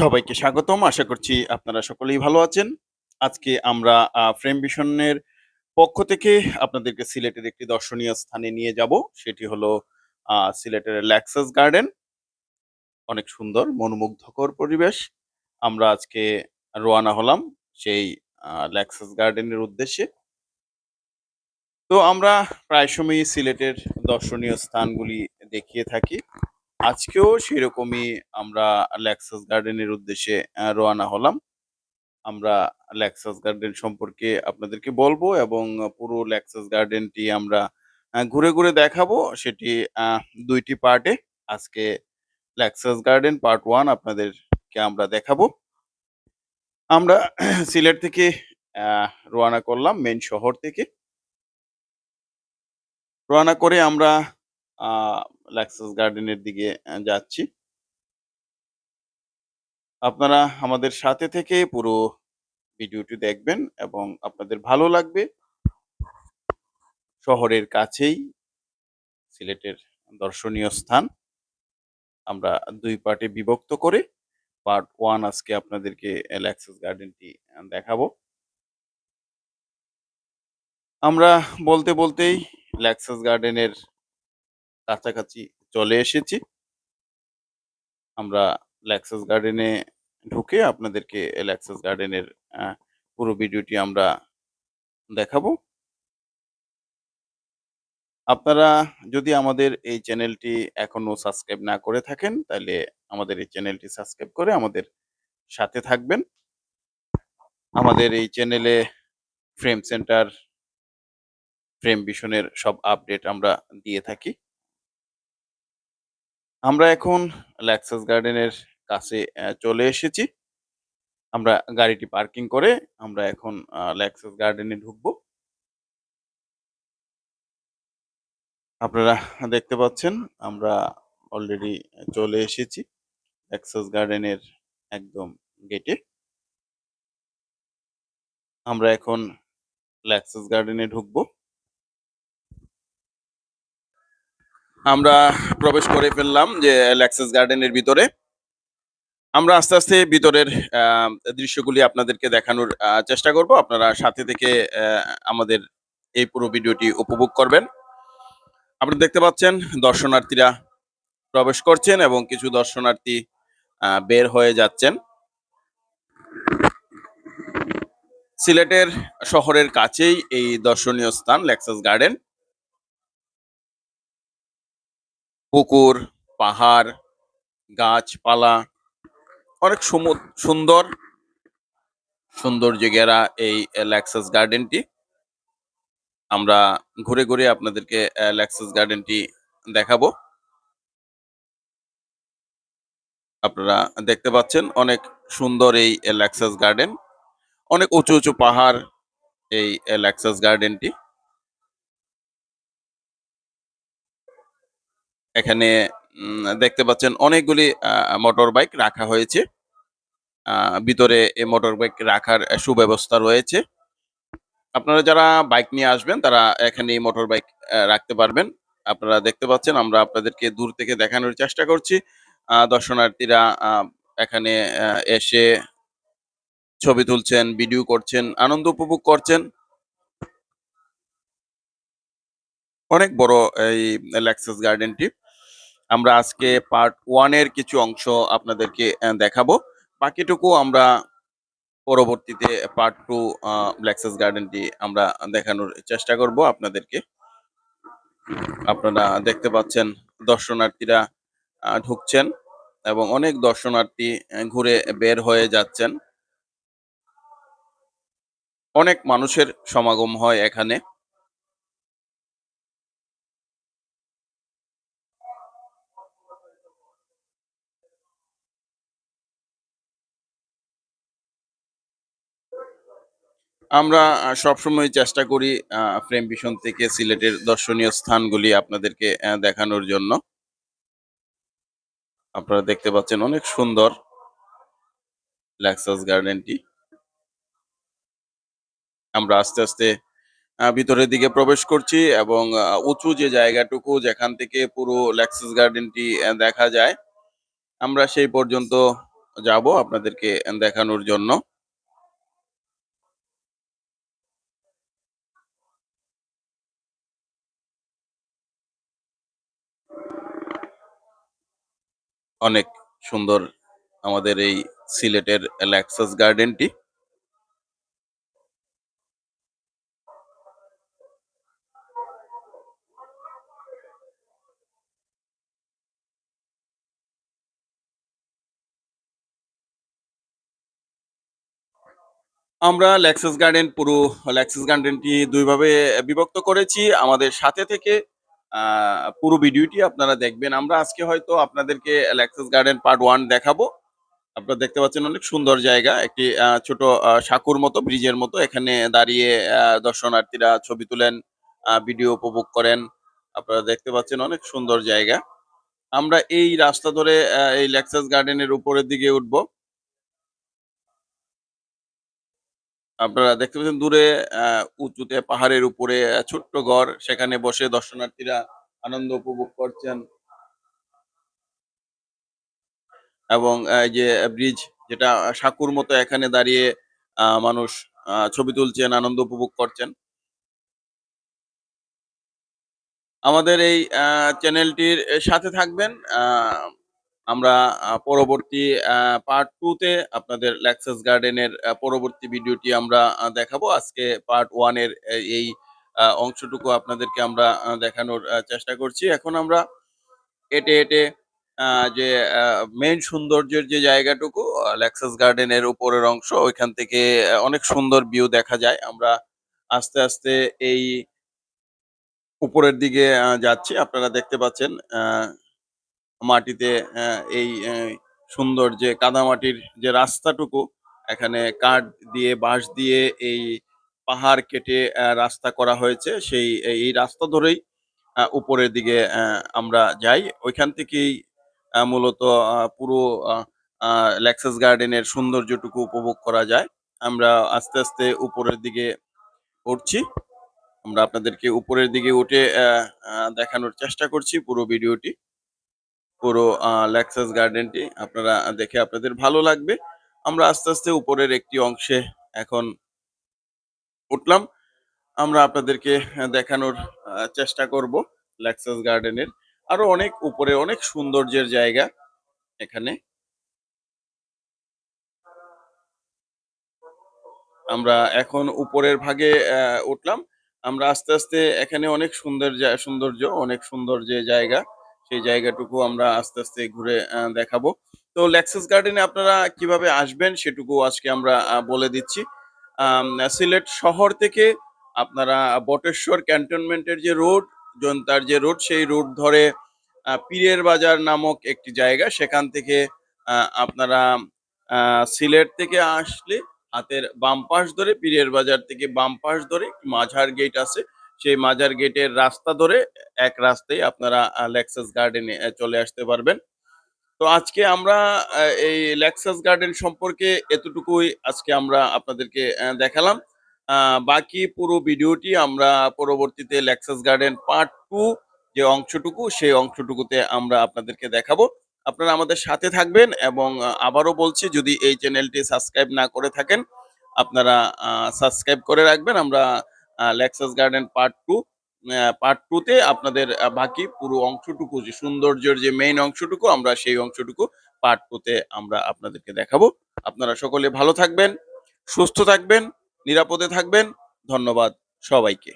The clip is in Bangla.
সবাইকে স্বাগতম। আশা করছি আপনারা সকলেই ভালো আছেন। আজকে আমরা ফ্রেম ভিশনের পক্ষ থেকে আপনাদেরকে সিলেটের একটি দর্শনীয় স্থানে নিয়ে যাব। সেটি হলো সিলেটের ল্যাক্সাস গার্ডেন। অনেক সুন্দর, মনোমুগ্ধকর পরিবেশ। আমরা আজকে রওয়ানা হলাম সেই ল্যাক্সাস গার্ডেনের উদ্দেশ্যে। তো আমরা প্রায় সময়ই সিলেটের দর্শনীয় স্থানগুলি দেখিয়ে থাকি। আজকেও সেরকমই আমরা ল্যাক্সাস গার্ডেনের উদ্দেশ্যে আ রওয়ানা হলাম। আমরা ল্যাক্সাস গার্ডেন সম্পর্কে আপনাদেরকে বলব এবং পুরো ল্যাক্সাস গার্ডেনটি আমরা ঘুরে, ঘুরে দেখাবো। সেটি আ ২ টি পার্টে। আজকে ল্যাক্সাস গার্ডেন পার্ট ওয়ান আপনাদেরকে আমরা দেখাবো। আমরা সিলেট থেকে আ রওয়ানা করলাম মেইন শহর থেকে। রওনা করে আমরা আ ল্যাক্সাস গার্ডেনের দিকে যাচ্ছি। আপনারা আমাদের সাথে থেকে পুরো ভিডিওটি দেখবেন এবং আপনাদের ভালো লাগবে। শহরের কাছেই সিলেটের দর্শনীয় স্থান। আমরা দুই পার্টে বিভক্ত করে পার্ট ওয়ান আজকে আপনাদেরকে এ ল্যাক্সাস গার্ডেনটি দেখাবো। আমরা বলতে, বলতেই ল্যাক্সাস গার্ডেনের কাছাকাছি চলে এসেছি। আমরা ল্যাক্সাস গার্ডেনে ঢুকে আপনাদেরকে ল্যাক্সাস গার্ডেনের পুরো ভিডিওটি আমরা দেখাবো। আপনারা যদি আমাদের এই চ্যানেলটি এখনও সাবস্ক্রাইব না করে থাকেন, তাহলে আমাদের এই চ্যানেলটি সাবস্ক্রাইব করে আমাদের সাথে থাকবেন। আমাদের এই চ্যানেলে ফ্রেম সেন্টার, ফ্রেম ভিশনের সব আপডেট আমরা দিয়ে থাকি। আমরা এখন ল্যাক্সাস গার্ডেনের কাছে চলে এসেছি। আমরা গাড়িটি পার্কিং করে আমরা এখন ল্যাক্সাস গার্ডেনে ঢুকবো। আপনারা দেখতে পাচ্ছেন আমরা অলরেডি চলে এসেছি ল্যাক্সাস গার্ডেনের একদম গেটে। আমরা এখন ল্যাক্সাস গার্ডেনে ঢুকবো। আমরা প্রবেশ করে ফেললাম যে ল্যাক্সাস গার্ডেনের ভিতরে। আমরা আস্তে, আস্তে ভিতরের দৃশ্যগুলি আপনাদেরকে দেখানোর চেষ্টা করব। আপনারা সাথে থেকে আমাদের এই পুরো ভিডিওটি উপভোগ করবেন। আপনারা দেখতে পাচ্ছেন দর্শনার্থীরা প্রবেশ করছেন এবং কিছু দর্শনার্থী বের হয়ে যাচ্ছেন। সিলেটের শহরের কাছেই এই দর্শনীয় স্থান ল্যাক্সাস গার্ডেন। পুকুর, পাহাড়, গাছপালা অনেক সুন্দর সৌন্দর্যে ঘেরা এই ল্যাক্সাস গার্ডেনটি। আমরা ঘুরে, ঘুরে আপনাদেরকে ল্যাক্সাস গার্ডেনটি দেখাবো। আপনারা দেখতে পাচ্ছেন অনেক সুন্দর এই ল্যাক্সাস গার্ডেন। অনেক উঁচু, উঁচু পাহাড় এই ল্যাক্সাস গার্ডেনটি। এখানে দেখতে পাচ্ছেন অনেকগুলি আ মোটরবাইক রাখা হয়েছে। ভিতরে এ মোটরবাইক রাখার সুব্যবস্থা রয়েছে। আপনারা যারা বাইক নিয়ে আসবেন তারা এখানে এই মোটরবাইক অ্যা রাখতে পারবেন। আপনারা দেখতে পাচ্ছেন আমরা আপনাদেরকে দূর থেকে দেখানোর চেষ্টা করছি। দর্শনার্থীরা এখানে এসে ছবি তুলছেন, ভিডিও করছেন, আনন্দ উপভোগ করছেন। অনেক বড় এই ল্যাক্সাস গার্ডেনটি। আমরা আজকে পার্ট 1 এর কিছু অংশ আপনাদেরকে দেখাবো। বাকিটুকু আমরা পরবর্তীতে পার্ট 2 আ ল্যাক্সাস গার্ডেনটি আমরা দেখানোর চেষ্টা করব আপনাদেরকে। আপনারা দেখতে পাচ্ছেন দর্শনার্থীরা ঢুকছেন এবং অনেক দর্শনার্থী ঘুরে বের হয়ে যাচ্ছেন। অনেক মানুষের সমাগম হয় এখানে। আমরা সবসময় চেষ্টা করি ফ্রেম ভিশন থেকে সিলেটের দর্শনীয় স্থানগুলি আপনাদেরকে দেখানোর জন্য। আপনারা দেখতে পাচ্ছেন অনেক সুন্দর ল্যাক্সাস গার্ডেনটি। আমরা আস্তে, আস্তে ভিতরের দিকে প্রবেশ করছি এবং উঁচু যে জায়গাটুকু যেখান থেকে পুরো ল্যাক্সাস গার্ডেনটি দেখা যায়, আমরা সেই পর্যন্ত যাব আপনাদেরকে দেখানোর জন্য অনেক সুন্দর আমাদের এই সিলেটের ল্যাক্সাস গার্ডেনটি। আমরা ল্যাক্সাস গার্ডেন, পুরো ল্যাক্সাস গার্ডেনটি দুইভাবে বিভক্ত করেছি। আমাদের সাথে থেকে পুরো ভিডিওটি আপনারা দেখবেন। আমরা আজকে হয়তো আপনাদেরকে ল্যাক্সাস গার্ডেন পার্ট ওয়ান দেখাবো। আপনারা দেখতে পাচ্ছেন অনেক সুন্দর জায়গা। একটি ছোট সাঁকুর মতো, ব্রিজের মতো। এখানে দাঁড়িয়ে দর্শনার্থীরা ছবি তুলেন ভিডিও উপভোগ করেন। আপনারা দেখতে পাচ্ছেন অনেক সুন্দর জায়গা। আমরা এই রাস্তা ধরে এই ল্যাক্সাস গার্ডেনের উপরের দিকে উঠবো। আপনারা দেখতে পাচ্ছেন দূরে উঁচুতে পাহাড়ের উপরে ছোট্ট ঘর। সেখানে বসে দর্শনার্থীরা আনন্দ উপভোগ করছেন। এবং এই যে ব্রিজ, যেটা সাঁকুর মতো এখানে দাঁড়িয়ে মানুষ ছবি তুলছেন, আনন্দ উপভোগ করছেন। আমাদের এই চ্যানেলটির সাথে থাকবেন। আমরা পরবর্তী পার্ট টু তে আপনাদের ল্যাক্সাস গার্ডেনের পরবর্তী ভিডিওটি আমরা দেখাবো। আজকে পার্ট ওয়ানের এই অংশটুকু আপনাদেরকে আমরা দেখানোর চেষ্টা করছি। এখন আমরা এটে এটে যে মেন সৌন্দর্যের যে জায়গাটুকু ল্যাক্সাস গার্ডেনের উপরের অংশ, ওইখান থেকে অনেক সুন্দর ভিউ দেখা যায়। আমরা আস্তে আস্তে এই উপরের দিকে যাচ্ছি। আপনারা দেখতে পাচ্ছেন মাটিতে এই সুন্দর যে কাদামাটির যে রাস্তাটুকু, এখানে কাঠ দিয়ে, বাঁশ দিয়ে এই পাহাড় কেটে রাস্তা করা হয়েছে, সেই, এই রাস্তা ধরেই উপরের দিকে আমরা যাই। ওইখান থেকেই মূলত পুরো ল্যাক্সাস গার্ডেনের সৌন্দর্যটুকু উপভোগ করা যায়। আমরা আস্তে আস্তে উপরের দিকে উঠছি। আমরা আপনাদেরকে উপরের দিকে উঠে দেখানোর চেষ্টা করছি পুরো ভিডিওটি। পুরো ল্যাক্সাস গার্ডেনটি আপনারা দেখে আপনাদের ভালো লাগবে। আমরা আস্তে আস্তে উপরের একটি অংশে এখন উঠলাম। আমরা আপনাদেরকে দেখানোর চেষ্টা করব ল্যাক্সাস গার্ডেনের আরও অনেক উপরে অনেক সৌন্দর্যের জায়গা এখানে। আমরা এখন উপরের ভাগে উঠলাম। আমরা আস্তে আস্তে এখানে অনেক সুন্দর সৌন্দর্য, অনেক সুন্দর যে জায়গা। সেই জায়গাটুকু আমরা আস্তে আস্তে ঘুরে দেখাবো। তো লেক্সাস গার্ডেনে আপনারা কীভাবে আসবেন সেটুকু আজকে আমরা বলে দিচ্ছি। সিলেট শহর থেকে আপনারা বটেশ্বর ক্যান্টনমেন্টের যে রোড, জনতার যে রোড, সেই রোড ধরে পীরের বাজার নামক একটি জায়গা। সেখান থেকে আপনারা সিলেট থেকে আসলে হাতের বাম পাশ ধরে, পীরের বাজার থেকে বাম পাশ ধরে মাঝার গেট আছে। সেই মাজার গেটের রাস্তা ধরে এক রাস্তায় আপনারা লেক্সাস গার্ডেনে চলে আসতে পারবেন। তো আজকে আমরা এই লেক্সাস গার্ডেন সম্পর্কে এতটুকুই আজকে আমরা আপনাদেরকে দেখালাম। বাকি পুরো ভিডিওটি আমরা পরবর্তীতে লেক্সাস গার্ডেন পার্ট টু যে অংশটুকু, সেই অংশটুকুতে আমরা আপনাদেরকে দেখাবো। আপনারা আমাদের সাথে থাকবেন এবং আবারও বলছি, যদি এই চ্যানেলটি সাবস্ক্রাইব না করে থাকেন, আপনারা সাবস্ক্রাইব করে রাখবেন। আমরা Lexus garden part two part two তে আপনাদের বাকি পুরো অংশটুকু, যে সৌন্দর্যের যে মেইন অংশটুকু, আমরা সেই অংশটুকু পার্ট টু তে আমরা আপনাদেরকে দেখাবো। আপনারা সকলে ভালো থাকবেন, সুস্থ থাকবেন, নিরাপদে থাকবেন। ধন্যবাদ সবাইকে।